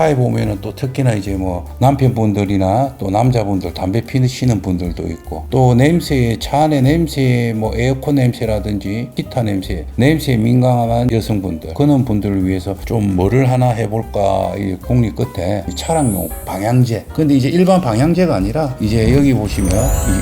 차에 보면은 또 특히나 이제 뭐 남편분들이나 또 남자분들 담배 피시는 분들도 있고 또 냄새에 차 안에 냄새에 뭐 에어컨 냄새라든지 기타 냄새 냄새에 민감한 여성분들. 그런 분들을 위해서 좀 뭐를 하나 해볼까 이 공리 끝에 이 차량용 방향제. 근데 이제 일반 방향제가 아니라 이제 여기 보시면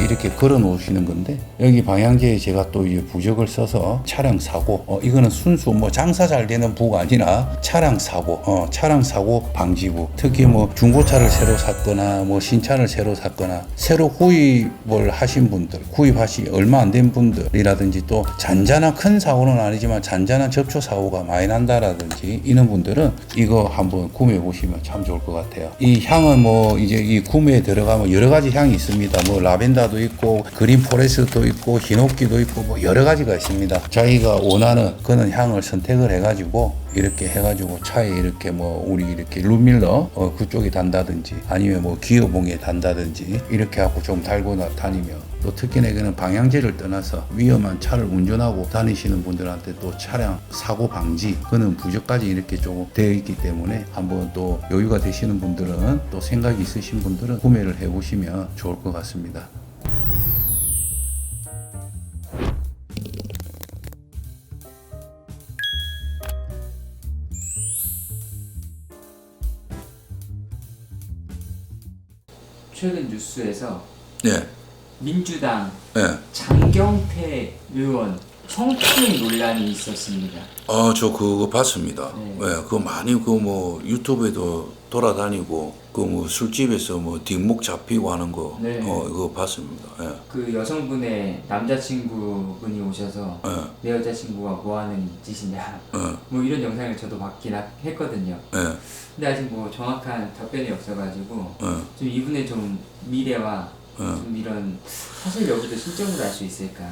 이렇게 걸어 놓으시는 건데 여기 방향제에 제가 또 이제 부적을 써서 차량 사고 어 이거는 순수 뭐 장사 잘 되는 부가 아니라 차량 사고 어 차량 사고 방 지부 특히 뭐 중고차를 새로 샀거나 뭐 신차를 새로 샀거나 새로 구입을 하신 분들 구입하시 얼마 안 된 분들이라든지 또 잔잔한 큰 사고는 아니지만 잔잔한 접촉 사고가 많이 난다라든지 이런 분들은 이거 한번 구매해 보시면 참 좋을 것 같아요. 이 향은 뭐 이제 이 구매에 들어가면 여러 가지 향이 있습니다. 뭐 라벤더도 있고 그린 포레스트도 있고 히노키도 있고 뭐 여러 가지가 있습니다. 자기가 원하는 그런 향을 선택을 해가지고 이렇게 해가지고 차에 이렇게 뭐 우리 이렇게 룸밀러 어 그쪽에 단다든지 아니면 뭐 기어봉에 단다든지 이렇게 하고 좀 달고 나- 다니면 또 특히 내게는 방향제를 떠나서 위험한 차를 운전하고 다니시는 분들한테 또 차량 사고 방지 그는 부적까지 이렇게 조금 되어 있기 때문에 한번 또 여유가 되시는 분들은 또 생각이 있으신 분들은 구매를 해 보시면 좋을 것 같습니다. 최근 뉴스에서 네, 민주당 네. 장경태 의원 성추행 논란이 있었습니다. 아, 저 그거 봤습니다. 네. 네, 그거 많이 그 뭐 유튜브에도 돌아다니고 그 뭐 술집에서 뭐 뒷목 잡히고 하는 거, 네. 어, 그거 봤습니다. 예, 그 여성분의 남자친구분이 오셔서 예, 내 여자친구가 뭐 하는 짓이냐 예, 뭐 이런 영상을 저도 봤긴 하- 했거든요. 예, 근데 아직 뭐 정확한 답변이 없어가지고 예. 좀 이분의 좀 미래와 네. 좀 이런 사실 여부도 실적으로 알 수 있을까?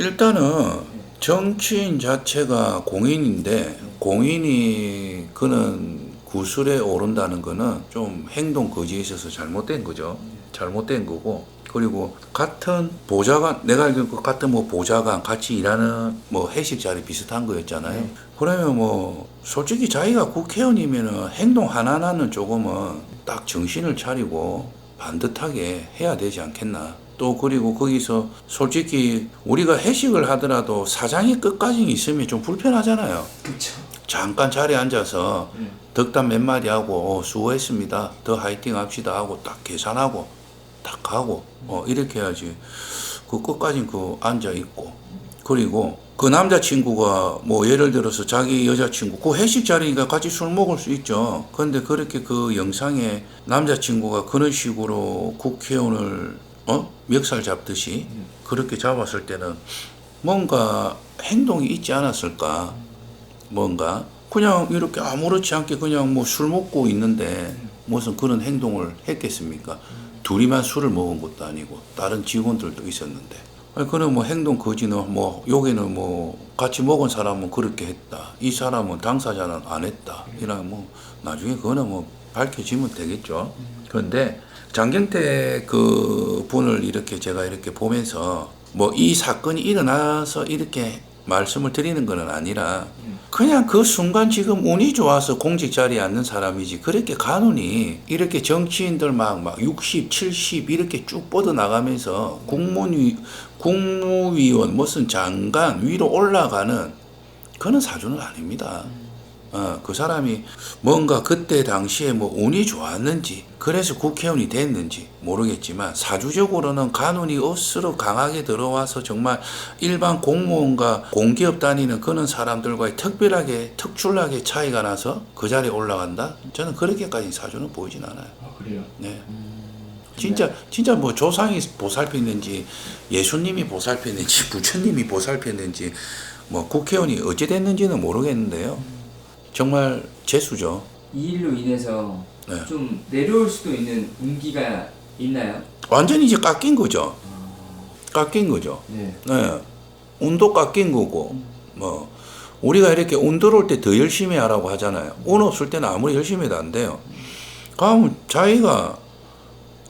일단은 정치인 자체가 공인인데 공인이 그는 구술에 오른다는 거는 좀 행동 거지에 있어서 잘못된 거죠. 잘못된 거고 그리고 같은 보좌관 내가 알기로 그 같은 뭐 보좌관 같이 일하는 뭐 회식 자리 비슷한 거였잖아요. 네. 그러면 뭐 솔직히 자기가 국회의원이면은 행동 하나하나는 조금은 딱 정신을 차리고 반듯하게 해야 되지 않겠나. 또 그리고 거기서 솔직히 우리가 회식을 하더라도 사장이 끝까지 있으면 좀 불편하잖아요. 그쵸. 잠깐 자리에 앉아서 네. 덕담 몇 마디 하고 어, 수고했습니다. 더 화이팅 합시다 하고 딱 계산하고 딱 가고 어, 이렇게 해야지. 그 끝까지 그 앉아 있고 그리고 그 남자친구가 뭐 예를 들어서 자기 여자친구 그 회식 자리니까 같이 술 먹을 수 있죠. 근데 그렇게 그 영상에 남자친구가 그런 식으로 국회의원을 어? 멱살 잡듯이 그렇게 잡았을 때는 뭔가 행동이 있지 않았을까? 뭔가 그냥 이렇게 아무렇지 않게 그냥 뭐 술 먹고 있는데 무슨 그런 행동을 했겠습니까? 둘이만 술을 먹은 것도 아니고 다른 직원들도 있었는데. 아니 그는 뭐 행동 거지는 뭐 여기는 뭐 같이 먹은 사람은 그렇게 했다. 이 사람은 당사자는 안 했다. 이런 뭐 나중에 그거는 뭐 밝혀지면 되겠죠. 그런데 장경태 그 분을 이렇게 제가 이렇게 보면서 뭐 이 사건이 일어나서 이렇게 말씀을 드리는 것은 아니라 그냥 그 순간 지금 운이 좋아서 공직 자리에 앉는 사람이지 그렇게 간운이 이렇게 정치인들 막, 막 60, 70 이렇게 쭉 뻗어 나가면서 국무위, 국무위원 무슨 장관 위로 올라가는 그런 사주는 아닙니다. 어, 그 사람이 뭔가 그때 당시에 뭐 운이 좋았는지 그래서 국회의원이 됐는지 모르겠지만 사주적으로는 간운이 억수로 강하게 들어와서 정말 일반 공무원과 공기업 다니는 그런 사람들과의 특별하게 특출나게 차이가 나서 그 자리에 올라간다? 저는 그렇게까지 사주는 보이진 않아요. 아 그래요. 네. 진짜 진짜 뭐 조상이 보살폈는지 예수님이 보살폈는지 부처님이 보살폈는지 뭐 국회의원이 어찌 됐는지는 모르겠는데요. 정말 재수죠. 이 일로 인해서 네. 좀 내려올 수도 있는 운기가 있나요? 완전히 이제 깎인 거죠. 깎인 거죠. 네. 네. 운도 깎인 거고 뭐 우리가 이렇게 운 들어올 때 더 열심히 하라고 하잖아요. 운 없을 때는 아무리 열심히 해도 안 돼요. 그럼 자기가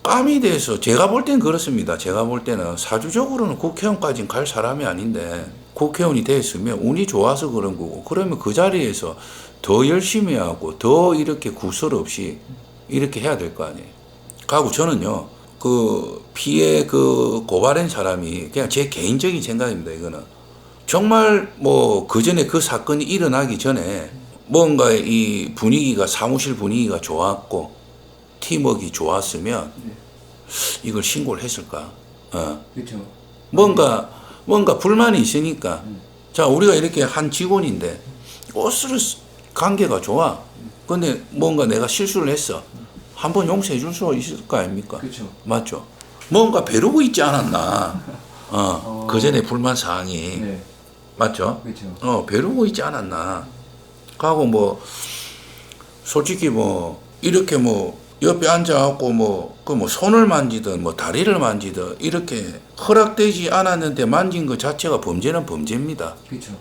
깜이 돼서 제가 볼땐 그렇습니다. 제가 볼 때는 사주적으로는 국회의원까지는 갈 사람이 아닌데 국회의원이 됐으면 운이 좋아서 그런 거고 그러면 그 자리에서 더 열심히 하고 더 이렇게 구설 없이 이렇게 해야 될 거 아니에요. 가고 저는요 그 피해 그 고발한 사람이 그냥 제 개인적인 생각입니다. 이거는 정말 뭐 그 전에 그 사건이 일어나기 전에 뭔가 이 분위기가 사무실 분위기가 좋았고 팀워크가 좋았으면 네. 이걸 신고를 했을까? 어. 그렇죠. 뭔가 뭔가 불만이 있으니까 자 우리가 이렇게 한 직원인데 옷을 쓰- 관계가 좋아 근데 뭔가 내가 실수를 했어 한번 용서해 줄 수 있을 거 아닙니까 그렇죠. 맞죠 뭔가 벼르고 있지 않았나 어, 그 전에 불만 사항이 네. 맞죠 그렇죠. 어 벼르고 있지 않았나 하고 뭐 솔직히 뭐 이렇게 뭐 옆에 앉아갖고 뭐 그 뭐 손을 만지든 뭐 다리를 만지든 이렇게 허락되지 않았는데 만진 것 자체가 범죄는 범죄입니다. 그렇죠.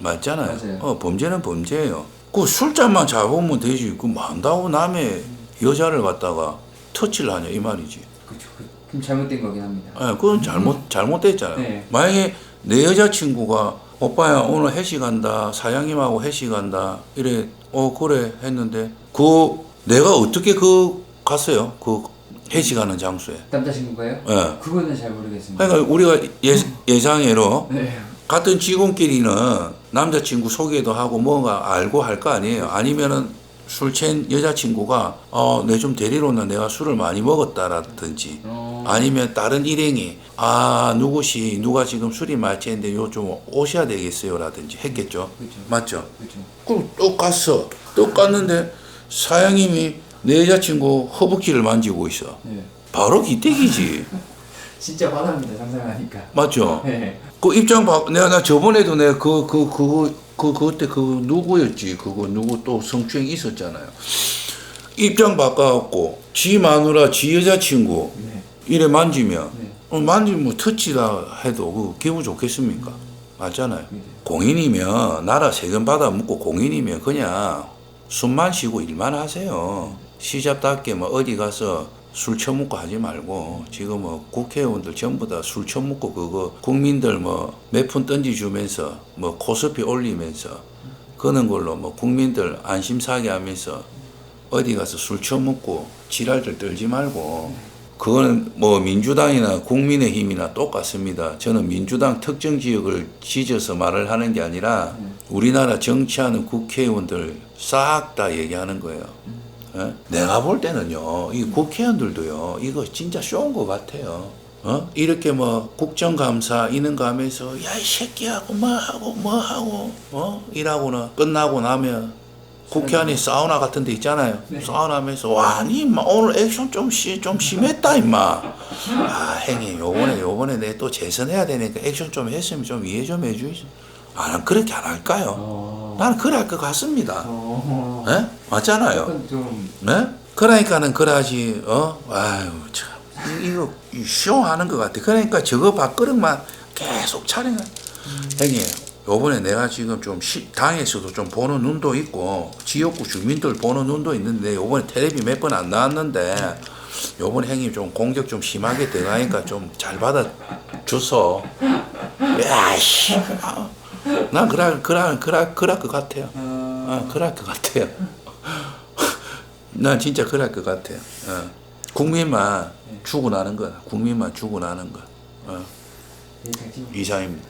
맞잖아요. 맞아요. 어 범죄는 범죄예요. 그 술잔만 잡으면 되지. 그 만다고 남의 여자를 갖다가 터치를 하냐 이 말이지. 그렇죠. 그- 그럼 잘못된 거긴 합니다. 예, 그건 잘못 잘못됐잖아요. 네. 만약에 내 여자친구가 오빠야 오늘 회식한다 사장님하고 회식한다 이래 어 그래 했는데 그 내가 어떻게 그 갔어요 그 회식하는 장소에 남자친구가요? 예 그거는 잘 모르겠습니다. 그러니까 우리가 예, 예상외로 네. 같은 직원끼리는 남자친구 소개도 하고 뭔가 알고 할 거 아니에요 아니면은 술 취한 여자친구가 어 내 좀 데리러 온다 내가 술을 많이 먹었다라든지 어. 아니면 다른 일행이 아 누구시 누가 지금 술이 많이 취했는데 요 좀 오셔야 되겠어요라든지 했겠죠 그렇죠. 맞죠 그렇죠. 그럼 또 갔어 또 갔는데 사장님이 내 여자친구 허벅지를 만지고 있어 네. 바로 기대기지 진짜 화납니다. 상상하니까. 맞죠 네. 그 입장 바 내가 나 저번에도 내가 그 그 그거 그 그때 그 누구였지 그거 누구 또 성추행 있었잖아요 입장 바꿔갖고 지 마누라 지 여자친구 네. 이래 만지면 네. 어, 만지면 뭐 터치다 해도 그 기분 좋겠습니까? 맞잖아요. 네. 공인이면 나라 세금 받아 묻고 공인이면 그냥 숨만 쉬고 일만 하세요. 시잡답게 뭐 어디 가서 술 처먹고 하지 말고 지금 뭐 국회의원들 전부 다 술 처먹고 그거 국민들 뭐 몇 푼 던지 주면서 뭐 코스피 올리면서 그런 걸로 뭐 국민들 안심 사게 하면서 어디 가서 술 처먹고 지랄들 떨지 말고 그거는 뭐 민주당이나 국민의힘이나 똑같습니다. 저는 민주당 특정 지역을 지져서 말을 하는 게 아니라 우리나라 정치하는 국회의원들 싹 다 얘기하는 거예요. 예? 내가 볼 때는요, 이 국회의원들도요, 이거 진짜 쇼인 것 같아요. 어? 이렇게 뭐 국정감사 이런 거 하면서 야 이 새끼하고 뭐 하고 뭐 하고 어 이라고는 끝나고 나면 국회 안에 사우나 같은 데 있잖아요. 네. 사우나 하면서 와, 니 임마 오늘 액션 좀, 시, 좀 심했다 임마. 아, 형님 요번에 요번에 내 또 재선해야 되니까 액션 좀 했으면 좀 이해 좀 해주이소. 아, 난 그렇게 안 할까요? 어. 나는 그래 할 것 같습니다. 어. 예? 맞잖아요. 좀 네? 그러니까는 그러지, 어? 아유, 참. 이- 이거, 이 쇼하는 것 같아. 그러니까 저거 밥그릇만 계속 촬영해. 형님, 요번에 내가 지금 좀 시, 당에서도 좀 보는 눈도 있고, 지역구 주민들 보는 눈도 있는데, 요번에 텔레비 몇 번 안 나왔는데, 요번에 형님 좀 공격 좀 심하게 들어가니까 좀 잘 받아줘서. 야, 씨. 아, 난 그럴, 그럴, 그럴, 그럴 것 같아요. 어. 아, 그럴 것 같아요. 난 진짜 그럴 것 같아요. 어. 국민만 죽어나는 거야. 국민만 죽어나는 거. 어. 네. 이상입니다.